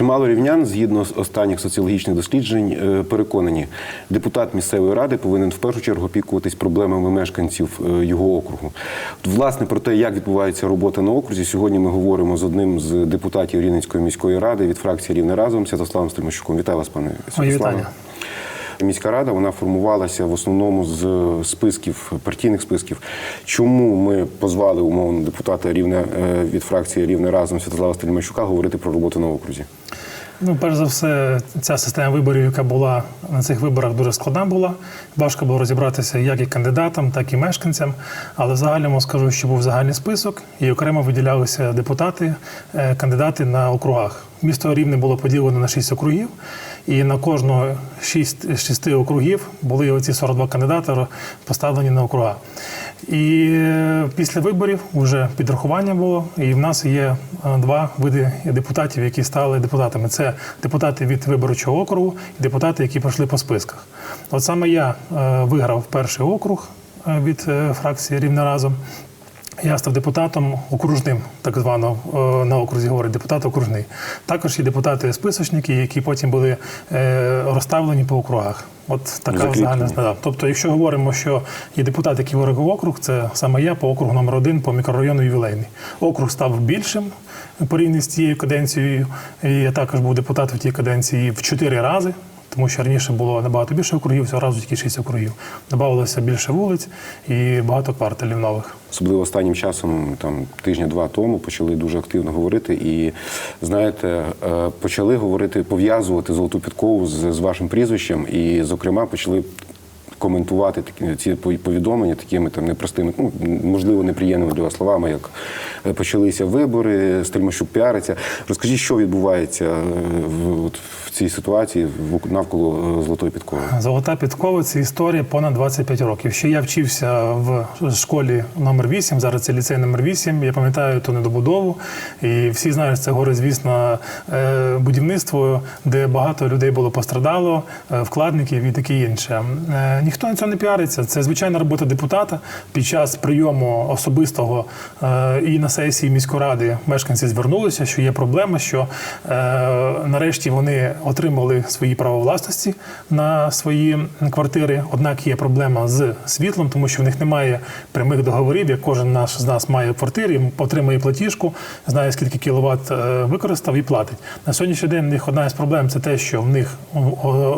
Чимало рівнян, згідно з останніх соціологічних досліджень, е, переконані, депутат місцевої ради повинен в першу чергу опікуватись проблемами мешканців е, його округу. Власне, про те, як відбувається робота на окрузі, сьогодні ми говоримо з одним з депутатів Рівненської міської ради від фракції Рівне разом Святославом Стримощуком. Вітаю вас, пане Святославе. Міська рада вона формувалася в основному з списків партійних списків. Чому ми позвали умовно депутата рівне е, від фракції Рівне разом Святослава Стельмачука говорити про роботу на окрузі? Ну, перш за все, ця система виборів, яка була на цих виборах, дуже складна була. Важко було розібратися як і кандидатам, так і мешканцям. Але в загальному скажу, що був загальний список, і окремо виділялися депутати, е, кандидати на округах. Місто Рівне було поділено на шість округів, і на 6 з 6 округів були оці 42 кандидати поставлені на округа. І е, після виборів вже підрахування було, і в нас є е, два види депутатів, які стали депутатами. Це депутати від виборчого округу і депутати, які пройшли по списках. От саме я е, виграв перший округ від фракції Рівне разом. Я став депутатом окружним, так звано е, на окрузі говорить депутат окружний. Також є депутати-списочники, які потім були е, розставлені по округах. От така загальна да. Тобто, якщо говоримо, що є депутат, який виграв округ, це саме я по округу номер один по мікрорайону ювілейний. Округ став більшим порівняно з тією каденцією. І я також був депутатом в тій каденції в чотири рази. Тому що раніше було набагато більше округів, цього разу тільки шість округів. Добавилося більше вулиць і багато кварталів нових. Особливо останнім часом, там тижня-два тому, почали дуже активно говорити. І знаєте, е, почали говорити, пов'язувати золоту підкову з, з вашим прізвищем, і, зокрема, почали. Коментувати такі ці повідомлення такими там непростими, ну можливо, неприємними для вас словами, як е, почалися вибори, Стельмащук піариться. Розкажіть, що відбувається е, в, от в цій ситуації навколо е, золотої підкови? Золота підкова це історія понад 25 років. Ще я вчився в школі номер 8, зараз це ліцей номер 8. Я пам'ятаю ту недобудову. І всі знають, це горе, звісно, е, будівництво, де багато людей було пострадало, е, вкладників і таке інше. Ніхто на цьому не піариться. Це звичайна робота депутата. Під час прийому особистого і на сесії міської ради мешканці звернулися, що є проблема, що нарешті вони отримали свої права власності на свої квартири. Однак є проблема з світлом, тому що в них немає прямих договорів. Як кожен наш з нас має в квартирі, отримує платіжку, знає скільки кіловат е, використав і платить. На сьогоднішній день в них одна із проблем це те, що в них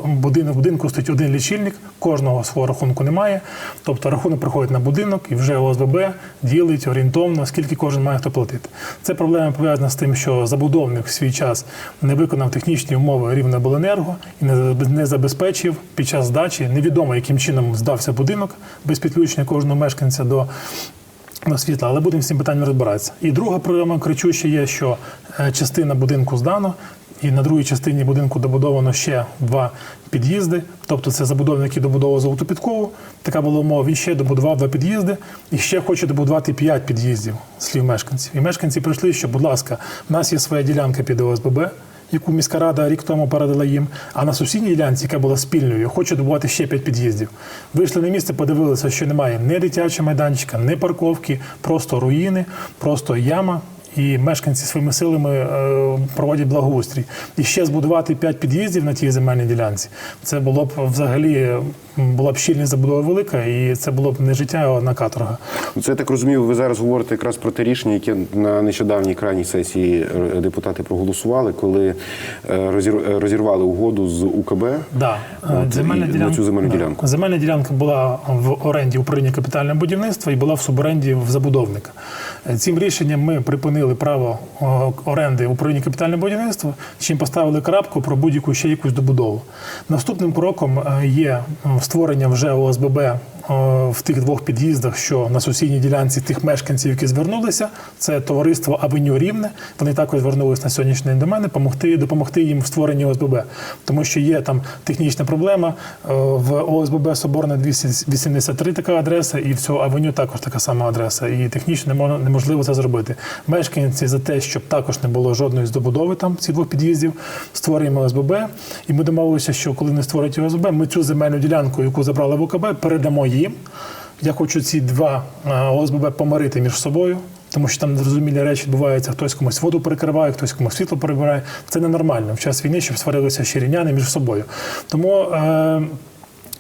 будинок в будинку стоїть один лічильник, кожного свого рахунку немає. Тобто рахунок приходить на будинок і вже ОСББ ділить орієнтовно, скільки кожен має хто платити. Це проблема пов'язана з тим, що забудовник в свій час не виконав технічні умови Рівнебленерго і не забезпечив під час здачі, невідомо яким чином здався будинок без підключення кожного мешканця до на світла, але будемо з цим питанням розбиратися. І друга проблема кричуща є, що е, частина будинку здано, і на другій частині будинку добудовано ще два під'їзди. Тобто це забудовник, який добудовував золоту підкову. Така була умова. Він ще добудував два під'їзди і ще хоче добудувати п'ять під'їздів слів мешканців. І мешканці прийшли, що, будь ласка, в нас є своя ділянка під ОСББ. Яку міська рада рік тому передала їм, а на сусідній ділянці, яка була спільною, хоче добувати ще п'ять під'їздів. Вийшли на місце, подивилися, що немає ні дитячого майданчика, ні парковки, просто руїни, просто яма. І мешканці своїми силами е, проводять благоустрій. І ще збудувати п'ять під'їздів на тій земельній ділянці. Це було б взагалі була б щільність забудова велика, і це було б не життя, а одна каторга. Ну, Це я так розумію, ви зараз говорите якраз про те рішення, яке на нещодавній крайній сесії е, депутати проголосували, коли е, розір- розірвали угоду з УКБ. Да. От, і на цю земельну да. ділянку. Земельна ділянка була в оренді управління капітального будівництва і була в суборенді в забудовника. Цим рішенням ми припинили право оренди управління капітального будівництва, чим поставили крапку про будь-яку ще якусь добудову. Наступним кроком е, є створення вже ОСББ в тих двох під'їздах, що на сусідній ділянці тих мешканців, які звернулися. Це товариство Авеню Рівне. Вони також звернулися на сьогоднішній день до мене, допомогти, допомогти їм в створенні ОСББ. Тому що є там технічна проблема. Е, В ОСББ Соборна 283 така адреса, і в цього авеню також така сама адреса. І технічно неможливо це зробити. Мешканці за те, щоб також не було жодної здобудови там цих двох під'їздів, створюємо ОСББ. І ми домовилися, що коли не створять ОСББ, ми цю земельну ділянку, яку забрали в ОКБ, передамо їм. Я хочу ці два е, ОСББ помирити між собою. тому що там незрозумілі речі відбуваються. Хтось комусь воду перекриває, хтось комусь світло перебирає. Це ненормально в час війни, щоб сварилися щиріняни між собою. Тому. Е-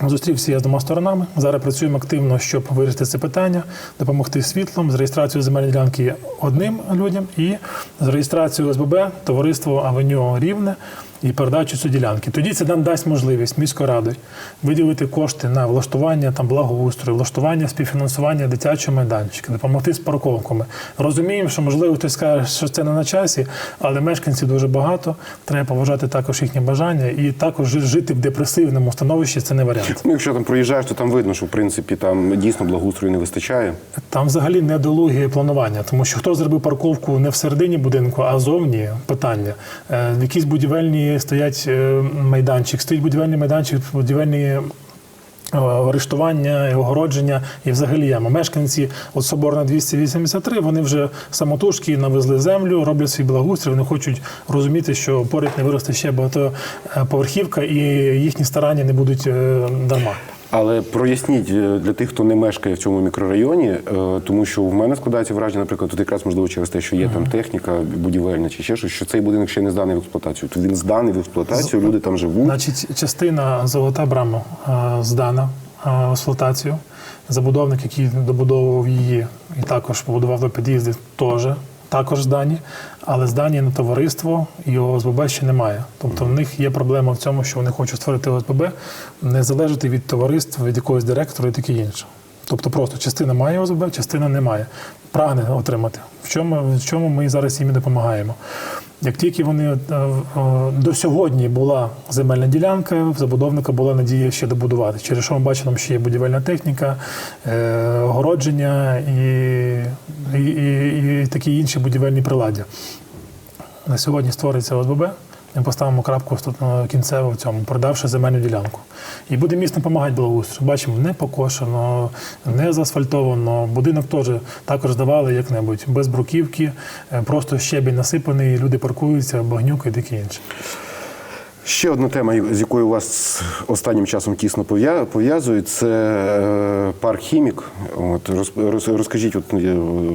Зустрівся я з двома сторонами. Зараз працюємо активно, щоб вирішити це питання, допомогти світлом з реєстрацією земельної ділянки одним людям і з реєстрацією ОСББ, товариство Авеню Рівне і передачу цієї ділянки. Тоді це нам дасть можливість міської ради виділити кошти на влаштування там благоустрою, влаштування співфінансування дитячого майданчика, допомогти з парковками. Розуміємо, що можливо хтось скаже, що це не на часі, але мешканців дуже багато. Треба поважати також їхні бажання і також жити в депресивному становищі це не варіант. Ну, якщо там проїжджаєш, то там видно, що в принципі там дійсно благоустрою не вистачає. Там взагалі недологія планування, тому що хто зробив парковку не всередині будинку, а зовні питання. Е, якісь будівельні стоять е, майданчик, стоїть будівельний майданчик, будівельні. е, Арештування, і огородження і взагалі яма. Мешканці от Соборна 283, вони вже самотужки навезли землю, роблять свій благоустрій. Вони хочуть розуміти, що поряд не виросте ще багатоповерхівка, і їхні старання не будуть е, дарма. Але проясніть е, для тих, хто не мешкає в цьому мікрорайоні, е, тому що в мене складається враження, наприклад, тут якраз можливо через те, що є там техніка будівельна чи ще щось, що цей будинок ще не зданий в експлуатацію. То він зданий в експлуатацію, люди там живуть. Значить, частина золота брама е, здана в експлуатацію. Забудовник, який добудовував її і також побудував до під'їзди, теж також здані, але здані на товариство і ОСББ ще немає. Тобто в них є проблема в цьому, що вони хочуть створити ОСББ, не залежати від товариства, від якогось директора і таке інше. Тобто просто частина має ОСББ, частина не має. Прагне отримати. В чому, в чому ми зараз їм допомагаємо. Як тільки вони е, е, до сьогодні була земельна ділянка, в забудовника була надія ще добудувати. Через що ми бачимо, ще є будівельна техніка, е, огородження і, і, і, і такі інші будівельні приладдя. На сьогодні створиться ОСББ. Ми поставимо крапку тут кінцево в цьому, продавши земельну ділянку. І буде місто допомагати благоустрою. Бачимо, не покошено, не заасфальтовано. Будинок теж також здавали як-небудь без бруківки, е, просто щебінь насипаний, люди паркуються, багнюки і таке інше. Ще одна тема, з якою вас останнім часом тісно пов'я- пов'язують, це е, парк Хімік. От роз- роз- розкажіть, от е,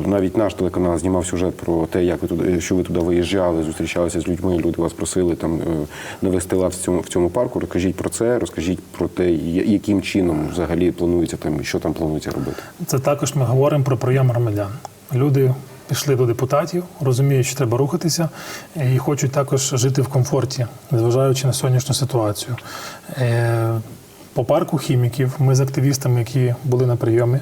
навіть наш телеканал знімав сюжет про те, як ви туди, що ви туди виїжджали, зустрічалися з людьми. Люди вас просили там е, навести лад в цьому в цьому парку. Розкажіть про це, розкажіть про те, яким чином взагалі планується там, що там планується робити. Це також ми говоримо про прийом громадян. Люди пішли до депутатів, розуміють, що треба рухатися, і хочуть також жити в комфорті, незважаючи на сьогоднішню ситуацію. Е, По парку хіміків ми з активістами, які були на прийомі,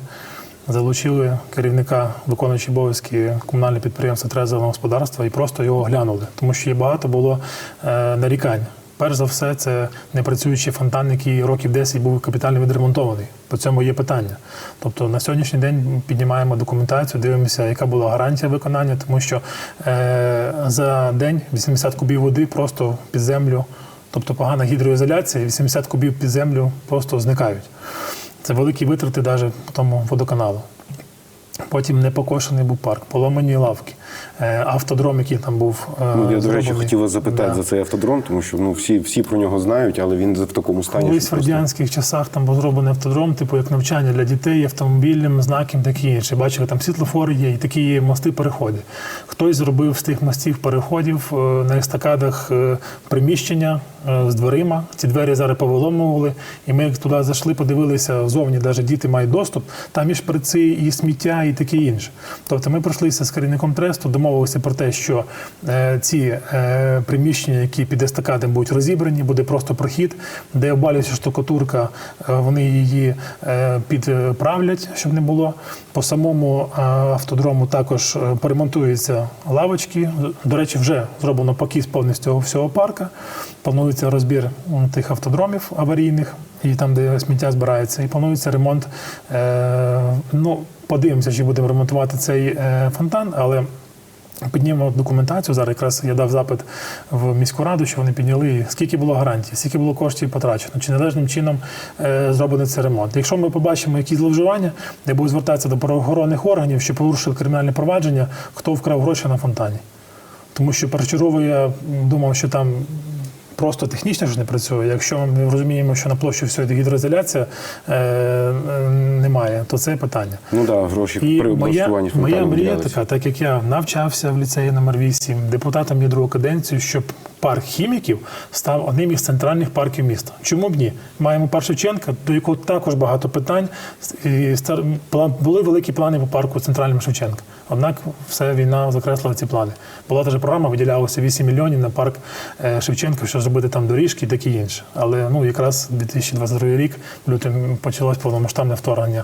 залучили керівника виконуючого обов'язки комунального підприємства «Трезового господарства і просто його оглянули, тому що є багато було е, нарікань. Перш за все, це непрацюючий фонтан, який років 10 був капітально відремонтований. По цьому є питання. Тобто на сьогоднішній день піднімаємо документацію, дивимося, яка була гарантія виконання, тому що е, за день 80 кубів води просто під землю, тобто погана гідроізоляція, 80 кубів під землю просто зникають. Це великі витрати навіть тому водоканалу. Потім непокошений був парк, поломані лавки, автодром, який там був. е, Ну, я, до речі, хотів вас запитати Да. за цей автодром, тому що ну, всі, всі про нього знають, але він в такому стані. Колись в просто- радянських часах там був зроблений автодром, типу як навчання для дітей, автомобільним знаком, такі інше. Бачили, там світлофори є, і такі є мости переходи. Хтось зробив з тих мостів переходів е, на естакадах е, приміщення е, з дверима. Ці двері зараз повиломували. І ми як туди зайшли, подивилися зовні, навіть діти мають доступ. Там і шприци, і сміття, і таке інше. Тобто ми пройшлися з керівником тресту, домовилися про те, що е, ці е, приміщення, які під естакадом будуть розібрані, буде просто прохід, де обвалюється штукатурка, е, вони її е, підправлять, щоб не було. По самому е, автодрому також е, поремонтуються лавочки. До речі, вже зроблено покіс повністю всього парка. Планується розбір тих автодромів аварійних і там, де сміття збирається, і планується ремонт. Е, ну, подивимося, чи будемо ремонтувати цей е, фонтан, але. Піднімемо документацію. Зараз якраз я дав запит в міську раду, що вони підняли, скільки було гарантій, скільки було коштів потрачено, чи належним чином е, зроблений цей ремонт. Якщо ми побачимо якісь зловживання, я буду звертатися до правоохоронних органів, що порушили кримінальне провадження, хто вкрав гроші на фонтані. Тому що першочергово я думав, що там просто технічно ж не працює. Якщо ми розуміємо, що на площі все гідроізоляція е, е, немає, то це питання. Ну так, да, гроші І при моя, облаштуванні моя мрія така, так як я навчався в ліцеї номер 8 депутатом є другу каденцію, щоб парк хіміків став одним із центральних парків міста. Чому б ні? Маємо Шевченка, до якого також багато питань. План- були великі плани по парку центральному Шевченка. Однак все війна закреслила ці плани. Була теж програма, виділялося 8 мільйонів на парк е, Шевченка, щоб зробити там доріжки і таке інше. Але ну якраз 2022 рік в лютому почалось повномасштабне вторгнення.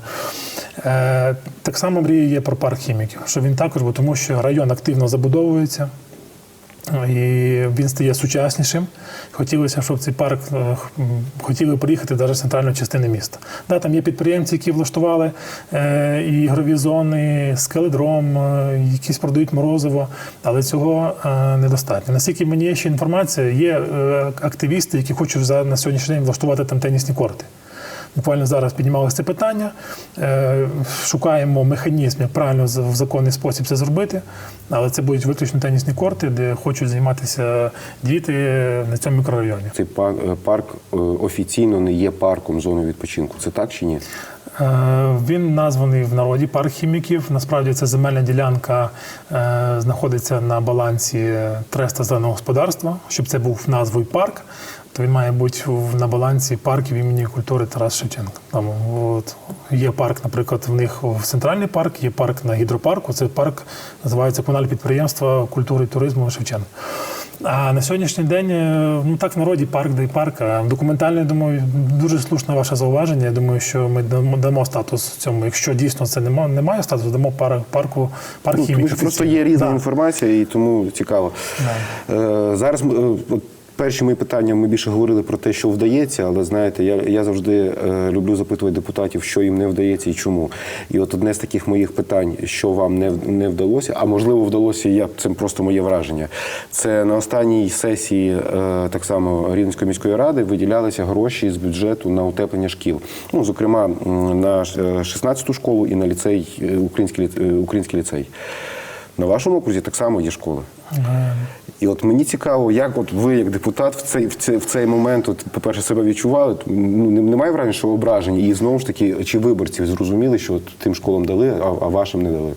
Е, так само мрія є про парк хіміків, що він також, бо тому що район активно забудовується. І він стає сучаснішим. Хотілося, щоб цей парк е, хотіли приїхати навіть з центральної частини міста. Да, там є підприємці, які влаштували е, і ігрові зони, скеледром, е, якісь продають морозиво, але цього недостатньо. Наскільки мені є ще інформація, є активісти, які хочуть за на сьогоднішній день влаштувати там тенісні корти. Буквально зараз піднімалося це питання. Е, Шукаємо механізм, як правильно в законний спосіб це зробити. Але це будуть виключно тенісні корти, де хочуть займатися діти на цьому мікрорайоні. Цей е, парк е, офіційно не є парком зони відпочинку. Це так чи ні? Він названий в народі парк хіміків. Насправді це земельна ділянка знаходиться на балансі треста зеленого господарства. Щоб це був назвою парк, то він має бути на балансі парків імені культури Тарас Шевченка. Там от, є парк, наприклад, в них в центральний парк, є парк на гідропарку. Це парк називається комунальне підприємство культури і туризму Шевченка. А на сьогоднішній день, е, ну так в народі парк, де й парк. А документально, думаю, дуже слушне ваше зауваження. Я думаю, що ми дамо, статус цьому. Якщо дійсно це нема, немає статусу, дамо парк, парку, парк Ну, тому просто є різна Да. інформація, і тому цікаво. Е, зараз е, от перші мої питання ми більше говорили про те, що вдається, але знаєте, я, я завжди е, люблю запитувати депутатів, що їм не вдається і чому. І от одне з таких моїх питань, що вам не, не вдалося, а можливо вдалося, я це просто моє враження. Це на останній сесії е, так само Рівненської міської ради виділялися гроші з бюджету на утеплення шкіл. Ну, зокрема, на 16-ту школу і на ліцей, е, український, е, український ліцей. На вашому окрузі так само є школи. І от мені цікаво, як от ви, як депутат, в цей, в цей, в цей момент, от, по-перше, себе відчували. Ну, немає враження, що ображені. І знову ж таки, чи виборці зрозуміли, що от тим школам дали, а, а вашим не дали?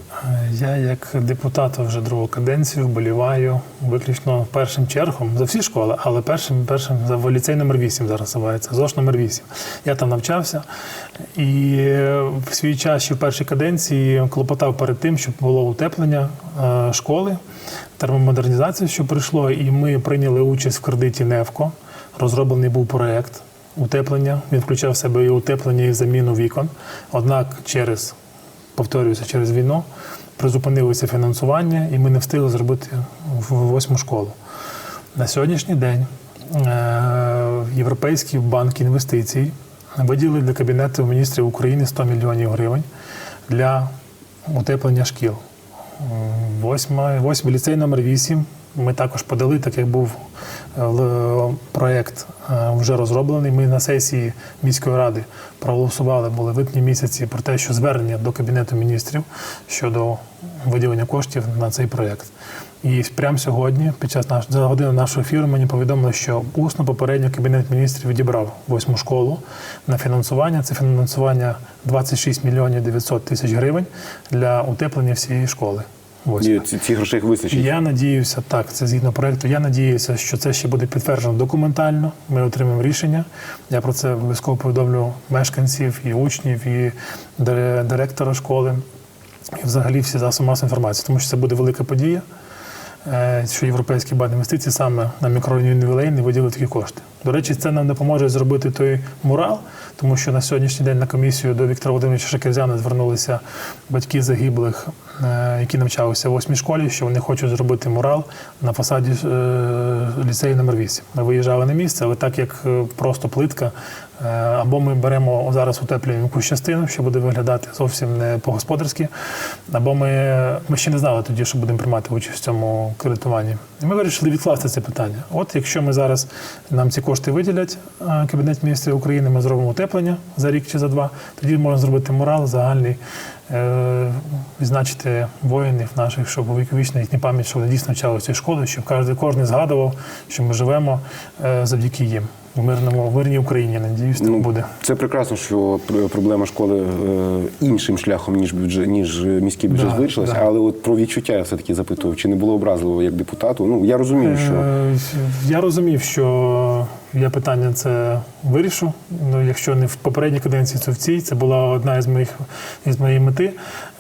Я, як депутат вже другу каденцію, вболіваю виключно першим чергом за всі школи, але першим першим за ліцей номер 8 зараз називається, ЗОШ номер 8. Я там навчався і в свій час ще в першій каденції клопотав перед тим, щоб було утеплення е, школи, термомодернізація, що прийшло, і ми прийняли участь в кредиті НЕВКО. Розроблений був проєкт утеплення. Він включав в себе і утеплення і заміну вікон. Однак через повторююся, через війну призупинилося фінансування, і ми не встигли зробити восьму школу. На сьогоднішній день е, Європейський банк інвестицій виділив для Кабінету міністрів України 100 мільйонів гривень для утеплення шкіл. Восьма, восьмий ліцей номер 8 ми також подали, так як був е, проєкт е, вже розроблений. Ми на сесії міської ради проголосували були в липні місяці про те, що звернення до Кабінету міністрів щодо виділення коштів на цей проєкт. І прямо сьогодні, під час наш, за годину нашого ефіру, мені повідомили, що усно попередньо Кабінет міністрів відібрав восьму школу на фінансування. Це фінансування 26 мільйонів 900 тисяч гривень для утеплення всієї школи. Восьмої. І ці, ці грошей вистачить. Я надіюся, так, це згідно проекту. Я надіюся, що це ще буде підтверджено документально. Ми отримаємо рішення. Я про це обов'язково повідомлю мешканців і учнів, і директора школи, і взагалі всі засоби масової інформації, тому що це буде велика подія. е, Що Європейський банк інвестицій саме на мікрорайон ювілейний виділив такі кошти. До речі, це нам допоможе зробити той мурал, тому що на сьогоднішній день на комісію до Віктора Володимировича Шакерзяна звернулися батьки загиблих, е, які навчалися в восьмій школі, що вони хочуть зробити мурал на фасаді е, ліцею номер 8. Ми виїжджали на місце, але так як е, просто плитка, або ми беремо зараз утеплюємо якусь частину, що буде виглядати зовсім не по-господарськи, або ми, ми ще не знали тоді, що будемо приймати участь в цьому кредитуванні. І ми вирішили відкласти це питання. От якщо ми зараз нам ці кошти виділять е, Кабінет міністрів України, ми зробимо утеплення за рік чи за два. Тоді можна зробити мурал загальний, е, відзначити воїнів наших, щоб увіковічна їхня пам'ять, щоб вони дійсно навчали цієї школи, щоб кожен, згадував, що ми живемо е, завдяки їм в мирному в мирній Україні. Надіюсь, так буде. Це прекрасно, що пр- проблема школи е, іншим шляхом, ніж бюджет, ніж міський бюджет Да, вирішилася. да. Але от про відчуття я все-таки запитував, чи не було образливо як депутату. Ну, я розумію, що Е, Я розумів, що я питання це вирішу. Ну, якщо не в попередній каденції, то в цій. Це була одна із моїх із моєї мети.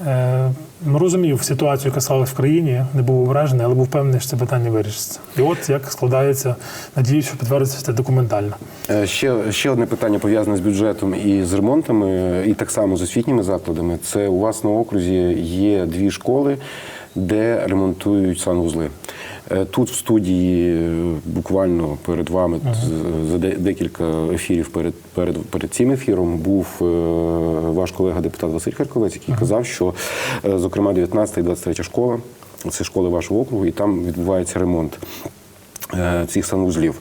Е, ну, розумів ситуацію, яка сталася в країні, не був вражений, але був впевнений, що це питання вирішиться. І от як складається, надіюсь, що підтвердиться це документально. Е, Ще, ще одне питання пов'язане з бюджетом і з ремонтами, і так само з освітніми закладами. Це у вас на окрузі є дві школи, де ремонтують санвузли. Е, Тут в студії е, буквально перед вами за декілька ефірів перед, перед, перед цим ефіром був е, ваш колега депутат Василь Харковець, який казав, що зокрема 19 і 23 школа це школи вашого округу, і там відбувається ремонт цих санвузлів.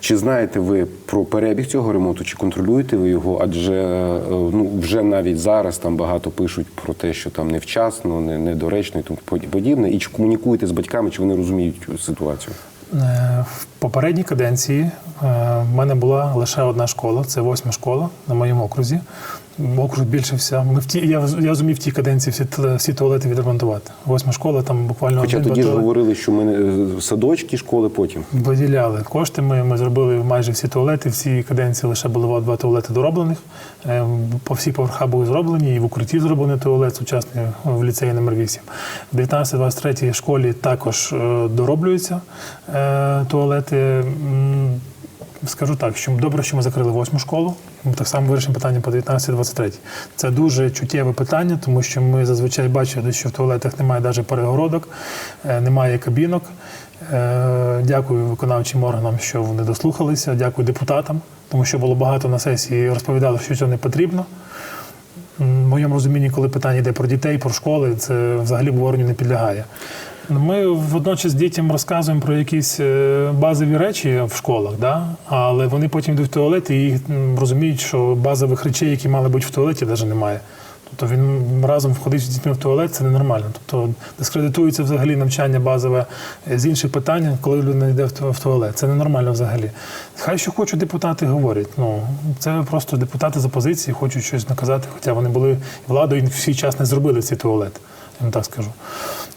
Чи знаєте ви про перебіг цього ремонту, чи контролюєте ви його? Адже е, ну, вже навіть зараз там багато пишуть про те, що там невчасно, не- недоречно і тому подібне. І чи комунікуєте з батьками, чи вони розуміють ситуацію? Е, В попередній каденції е, в мене була лише одна школа, це восьма школа на моєму окрузі. Округ збільшився. Ми в ті, я, я зумів в тій каденції всі, всі туалети відремонтувати. Восьма школа, там буквально Хоча один-два тоді ж говорили, що ми не- садочки, школи потім. Виділяли кошти. Ми, ми зробили майже всі туалети. Всі каденції лише було два туалети дороблених. Е, По всі поверха були зроблені, і в укритті зроблений туалет сучасний в ліцеї номер 8. В 19-23 школі також е, дороблюються е, туалети. Скажу так, що добре, що ми закрили восьму школу. Ми так само вирішимо питання по 19-23. Це дуже чуттєве питання, тому що ми зазвичай бачили, що в туалетах немає навіть перегородок, е, немає кабінок. Е, Дякую виконавчим органам, що вони дослухалися. Дякую депутатам, тому що було багато на сесії розповідали, що цього не потрібно. В моєму розумінні, коли питання йде про дітей, про школи, це взагалі обговоренню не підлягає. Ми водночас дітям розказуємо про якісь е, базові речі в школах, да? але вони потім йдуть в туалет і розуміють, що базових речей, які мали бути в туалеті, навіть немає. Тобто він разом входить з дітьми в туалет, це ненормально. Тобто дискредитується взагалі навчання базове е, з інших питань, коли людина йде в туалет. Це ненормально взагалі. Хай що хочуть депутати говорять. Ну це просто депутати з опозиції хочуть щось наказати, хоча вони були владою і в свій час не зробили цей туалет. Я вам так скажу.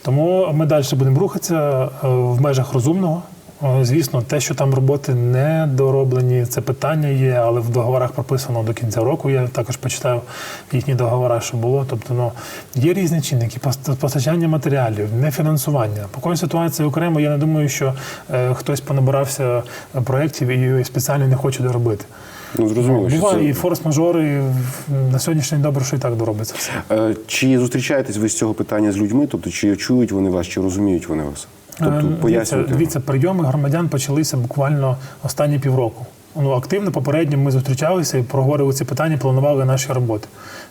Тому ми далі будемо рухатися е, в межах розумного. Е, Звісно, те, що там роботи не дороблені, це питання є, але в договорах прописано до кінця року. Я також почитав їхні договори, що було. Тобто, ну є різні чинники: пост- постачання матеріалів, нефінансування. По кожній ситуації окремо. Я не думаю, що е, хтось понабирався проєктів і спеціально не хоче доробити. Ну зрозуміло, що Буває і форс-мажори. На сьогоднішній день добре, що і так доробиться все. Е, Чи зустрічаєтесь ви з цього питання з людьми? Тобто, чи чують вони вас, чи розуміють вони вас? Тобто Е, дивіться, прийоми громадян почалися буквально останні півроку. Ну, активно попередньо ми зустрічалися і проговорили ці питання, планували наші роботи.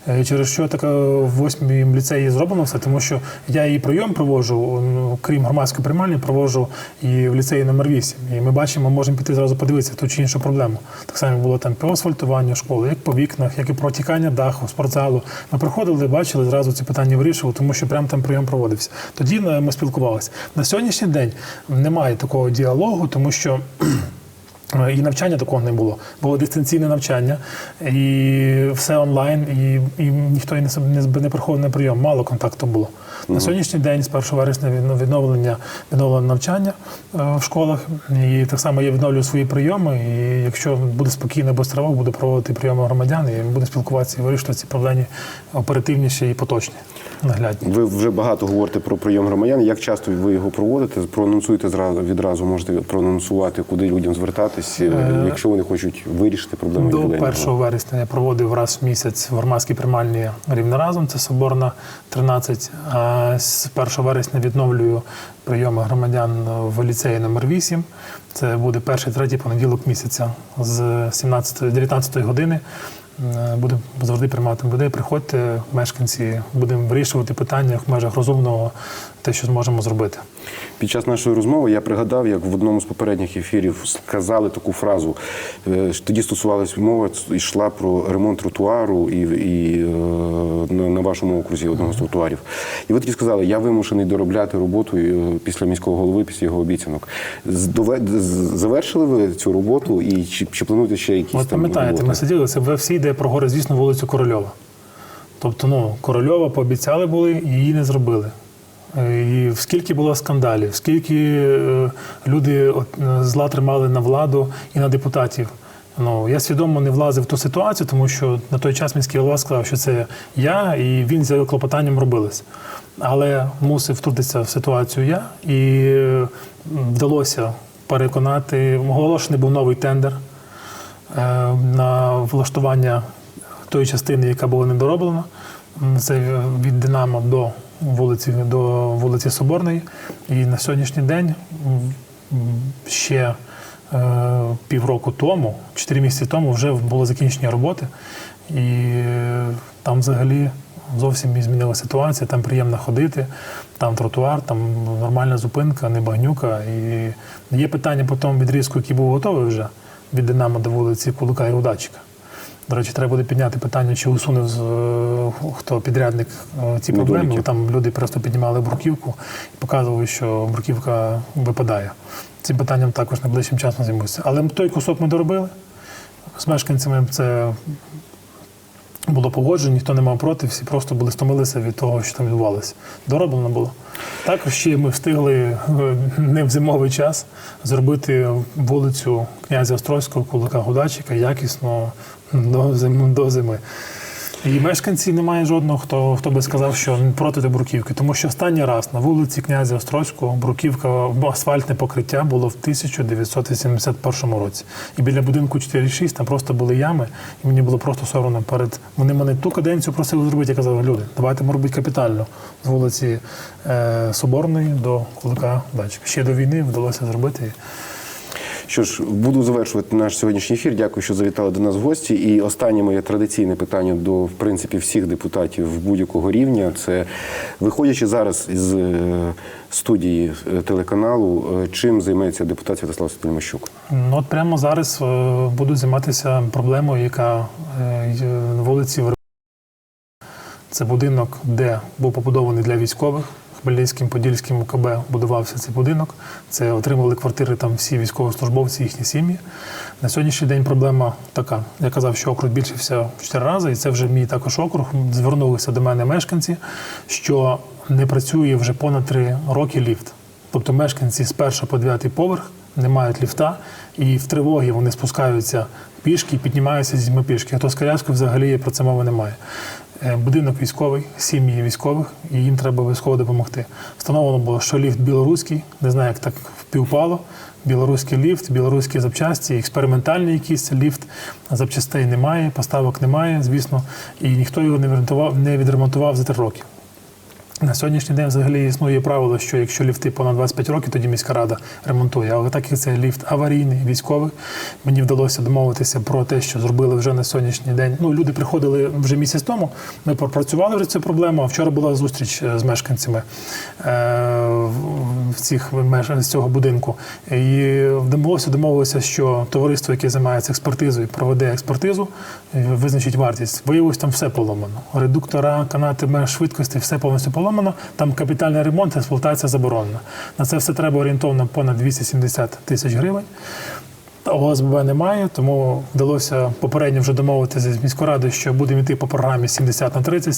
Е, Через що таке в восьмій ліцеї зроблено все, тому що я і прийом проводжу, ну, крім громадської приймальні, проводжу і в ліцеї номер 8. І ми бачимо, можемо піти зразу подивитися ту чи іншу проблему. Так само було там по асфальтуванню школи, як по вікнах, як і протікання даху, спортзалу. Ми приходили, бачили, зразу ці питання вирішували, тому що прямо там прийом проводився. Тоді е, ми спілкувалися. На сьогоднішній день немає такого діалогу, тому що. І навчання такого не було. Було дистанційне навчання, і все онлайн, і, і ніхто не, не, не приходив на прийом, мало контакту було. На сьогоднішній день, з 1 вересня, відно- відновлення відновлено навчання е, в школах. І так само я відновлюю свої прийоми. І якщо буде спокійно, без тривог, буду проводити прийоми громадян, і буду спілкуватися і вирішувати ці проблеми оперативніше і поточні, наглядні. Ви вже багато говорите про прийом громадян. Як часто ви його проводите? Проанонсуйте зразу відразу, можете проанонсувати, куди людям звертатись, е, якщо вони хочуть вирішити проблеми До 1 вересня я проводив раз в місяць в громадській приймальні рівне разом, це Соборна 13. З 1 вересня відновлюю прийоми громадян в ліцеї номер 8. Це буде перший, третій понеділок місяця з 17 19 години. Е, Будемо завжди приймати людей. Приходьте, мешканці, будемо вирішувати питання в межах розумного. Те, що зможемо зробити. Під час нашої розмови я пригадав, як в одному з попередніх ефірів сказали таку фразу. Е, Тоді стосувалась мова, йшла про ремонт тротуару і, і е, на, вашому окрузі одного з тротуарів. І ви тоді сказали, я вимушений доробляти роботу е, після міського голови, після його обіцянок. Завершили ви цю роботу і чи, чи плануєте ще якісь От там пам'ятаєте, роботи? ми сиділи, це всі йде про горе, звісно, вулицю Корольова. Тобто, ну, Корольова пообіцяли були, її не зробили. Е, І скільки було скандалів, скільки е, люди е, зла тримали на владу і на депутатів. Ну, я свідомо не влазив в ту ситуацію, тому що на той час міський голова сказав, що це я, і він за клопотанням робилось. Але мусив втрутитися в ситуацію я, і вдалося переконати. Оголошений був новий тендер на влаштування тої частини, яка була недороблена. Це від Динамо до вулиці, до вулиці Соборної. І на сьогоднішній день ще е, півроку тому, чотири місяці тому, вже було закінчення роботи. І е, там взагалі зовсім змінила ситуація. Там приємно ходити, там тротуар, там нормальна зупинка, не багнюка. І є питання по тому відрізку, який був готовий вже від Динамо до вулиці Кулика і Удачика. До речі, треба буде підняти питання, чи усунув з, е, хто підрядник е, ці проблеми. Там люди просто піднімали бруківку і показували, що бруківка випадає. Цим питанням також найближчим часом займуся. Але той кусок ми доробили. З мешканцями це було погоджено, ніхто не мав проти, всі просто були стомилися від того, що там відбувалося. Дороблено було. Також ще ми встигли е, не в зимовий час зробити вулицю князя Острозького, кулика Гудачика якісно до зими. До зими. І мешканці немає жодного, хто, хто би сказав, що він проти до бруківки. Тому що останній раз на вулиці князя Острозького бруківка асфальтне покриття було в 1981 році. І біля будинку 4.6 там просто були ями, і мені було просто соромно перед. Вони мене ту каденцію просили зробити. Я казав, люди, давайте ми робити капітально з вулиці е, Соборної до Кулика Дачка. Ще до війни вдалося зробити. Що ж, буду завершувати наш сьогоднішній ефір. Дякую, що завітали до нас в гості. І останнє моє традиційне питання до в принципі всіх депутатів будь-якого рівня. Це виходячи зараз із е, студії е, телеканалу, е, чим займається депутат Святослав Стельмощук? Ну, от прямо зараз буду займатися проблемою, яка на вулиці Це будинок, де був побудований для військових. Хмельницьким Подільським УКБ будувався цей будинок. Це отримали квартири там всі військовослужбовці, їхні сім'ї. На сьогоднішній день проблема така. Я казав, що округ збільшився в чотири рази, і це вже мій також округ. Звернулися до мене мешканці, що не працює вже понад три роки ліфт. Тобто мешканці з першого по дев'ятий поверх не мають ліфта, і в тривогі вони спускаються пішки і піднімаються зі пішки. Хто з коляскою взагалі про це мови немає. Е, Будинок військовий, сім'ї військових, і їм треба обов'язково допомогти. Встановлено було, що ліфт білоруський, не знаю, як так впівпало. Білоруський ліфт, білоруські запчасті, експериментальний якийсь ліфт, запчастей немає, поставок немає, звісно, і ніхто його не відремонтував, не відремонтував за три роки. На сьогоднішній день взагалі існує правило, що якщо ліфти понад 25 років, тоді міська рада ремонтує. Але так як це ліфт аварійний, військовий, мені вдалося домовитися про те, що зробили вже на сьогоднішній день. Ну, люди приходили вже місяць тому. Ми пропрацювали вже цю проблему. А вчора була зустріч е, з мешканцями е, в- цих з цього будинку. І вдалося домовилися, що товариство, яке займається експертизою, проведе експертизу, е, визначить вартість. Виявилось, там все поломано. Редуктора, канати меж швидкості, все повністю поломано. Там капітальний ремонт, експлуатація заборонена. На це все треба орієнтовно понад 270 тисяч гривень. ОСББ немає, тому вдалося попередньо вже домовитися з міською радою, що будемо йти по програмі 70 на 30.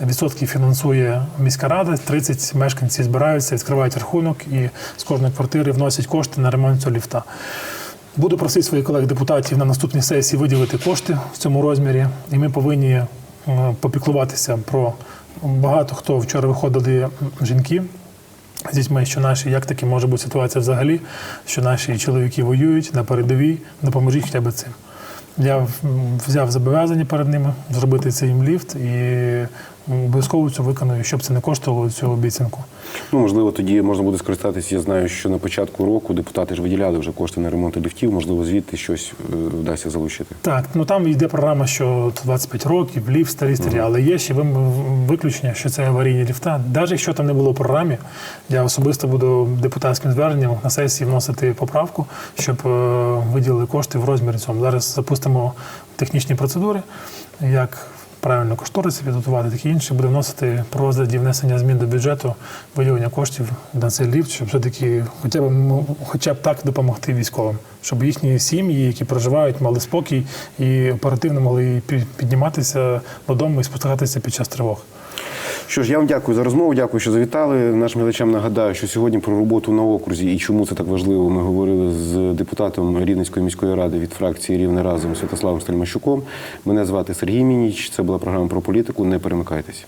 70% фінансує міська рада, 30 мешканці збираються, відкривають рахунок і з кожної квартири вносять кошти на ремонт цього ліфта. Буду просити своїх колег-депутатів на наступній сесії виділити кошти в цьому розмірі, і ми повинні попіклуватися про багато хто вчора виходили жінки з дітьми, що наші, як таки може бути ситуація взагалі, що наші чоловіки воюють на передовій, допоможіть хоча б цим. Я взяв зобов'язання перед ними зробити цей їм ліфт, і обов'язково це виконую, щоб це не коштувало цю обіцянку. Ну, можливо, тоді можна буде скористатися. Я знаю, що на початку року депутати ж виділяли вже кошти на ремонт ліфтів. Можливо, звідти щось е, вдасться залучити. Так, ну там йде програма, що 25 років, ліфт, старі старі, але є ще виключення, що це аварійні ліфта. Навіть якщо там не було в програмі, я особисто буду депутатським зверненням на сесії вносити поправку, щоб е, виділили кошти в розмірі цьому. Зараз запустимо технічні процедури, як правильно кошториси підготувати, такі інші. Буде вносити про розгляді внесення змін до бюджету, виділення коштів на цей ліфт, щоб все-таки хоча б, хоча б так допомогти військовим, щоб їхні сім'ї, які проживають, мали спокій і оперативно могли підніматися додому і спостерігатися під час тривог. Що ж, я вам дякую за розмову. Дякую, що завітали. Нашим глядачам нагадаю, що сьогодні про роботу на окрузі і чому це так важливо. Ми говорили з депутатом Рівненської міської ради від фракції Рівне разом Святославом Стельмащуком. Мене звати Сергій Мініч. Це була програма про політику. Не перемикайтеся.